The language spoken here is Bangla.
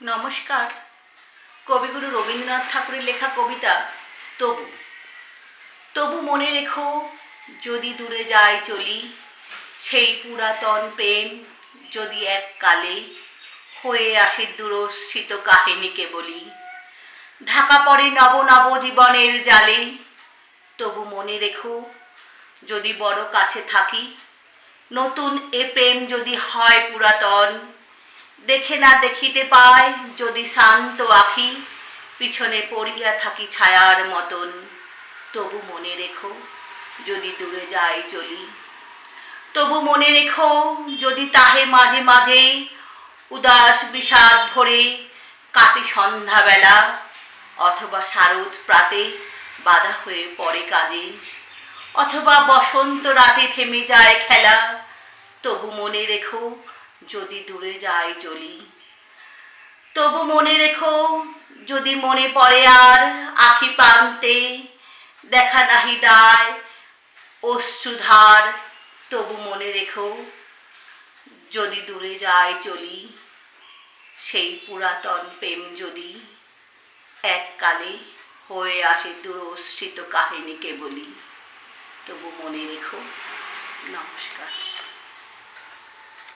নমস্কার। কবিগুরু রবীন্দ্রনাথ ঠাকুরের লেখা কবিতা তবু। তবু মনে রেখো, যদি দূরে যায় চলি, সেই পুরাতন প্রেম যদি এক কালে হয়ে আসে দূরস্থিত কাহিনীকে বলি ঢাকা পড়ে নব নব জীবনের জালে, তবু মনে রেখো, যদি বড় কাছে থাকি, নতুন এ প্রেম যদি হয় পুরাতন দেখে না দেখিতে পায়, যদি শান্ত আখি, পিছনে পড়িয়া থাকি ছায়ার মতন। তবু মনে রেখো, যদি দূরে যাই চলি। তবু মনে রেখো, যদি তাহে মাঝে মাঝে উদাস বিষাদ ভরে কাটে সন্ধ্যাবেলা, অথবা শারদ প্রাতে বাধা হয়ে পড়ে কাজে। অথবা বসন্ত রাতে থেমে যায় খেলা, তবু মনে রেখো যদি দূরে যায় চলি। তবু মনে রেখো, যদি মনে পড়ে আর আখি প্রান্তে দেখা নাহি দায়, অশ্রুধার, তবু মনে রেখো, যদি দূরে যায় চলি, সেই পুরাতন প্রেম যদি এককালে হয়ে আসে দুরস্থিত কাহিনীকে বলি। তবু মনে রেখো, নমস্কার।